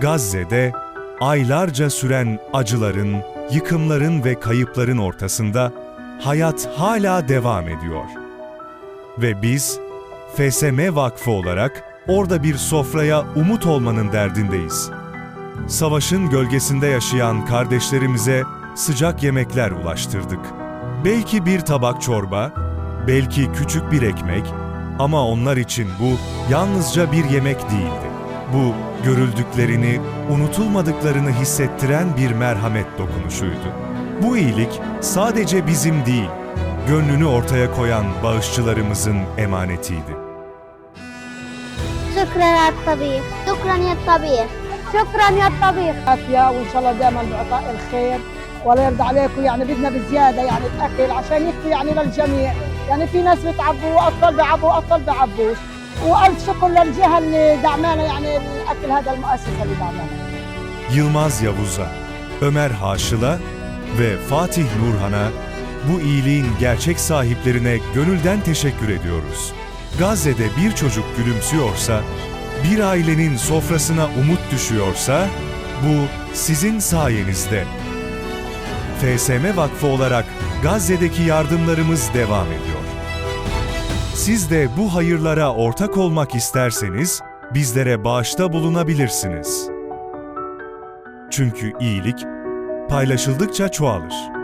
Gazze'de aylarca süren acıların, yıkımların ve kayıpların ortasında hayat hala devam ediyor. Ve biz FSM Vakfı olarak orada bir sofraya umut olmanın derdindeyiz. Savaşın gölgesinde yaşayan kardeşlerimize sıcak yemekler ulaştırdık. Belki bir tabak çorba, belki küçük bir ekmek ama onlar için bu yalnızca bir yemek değildi. Bu görüldüklerini, unutulmadıklarını hissettiren bir merhamet dokunuşuydu. Bu iyilik sadece bizim değil, gönlünü ortaya koyan bağışçılarımızın emanetiydi. شكرا يا الطبيب شكرا يا الطبيب شكرا يا الطبيب عافية وإن شاء الله دائما بعطاء الخير ولا يرضى عليكم يعني بدنا بزيادة يعني الأكل عشان يكفي يعني للجميع يعني في ناس بتعبوا وأطفال بيعبوا وأطفال بيعبوش وألف شكر للجهة اللي دعمانا يعني الأكل هذا المؤسسة اللي دعمانا Yılmaz Yavuz'a, Ömer Haşıl'a ve Fatih Nurhan'a bu iyiliğin gerçek sahiplerine gönülden teşekkür ediyoruz. Gazze'de bir çocuk gülümsüyorsa, bir ailenin sofrasına umut düşüyorsa, bu sizin sayenizde. FSM Vakfı olarak Gazze'deki yardımlarımız devam ediyor. Siz de bu hayırlara ortak olmak isterseniz, bizlere bağışta bulunabilirsiniz. Çünkü iyilik paylaşıldıkça çoğalır.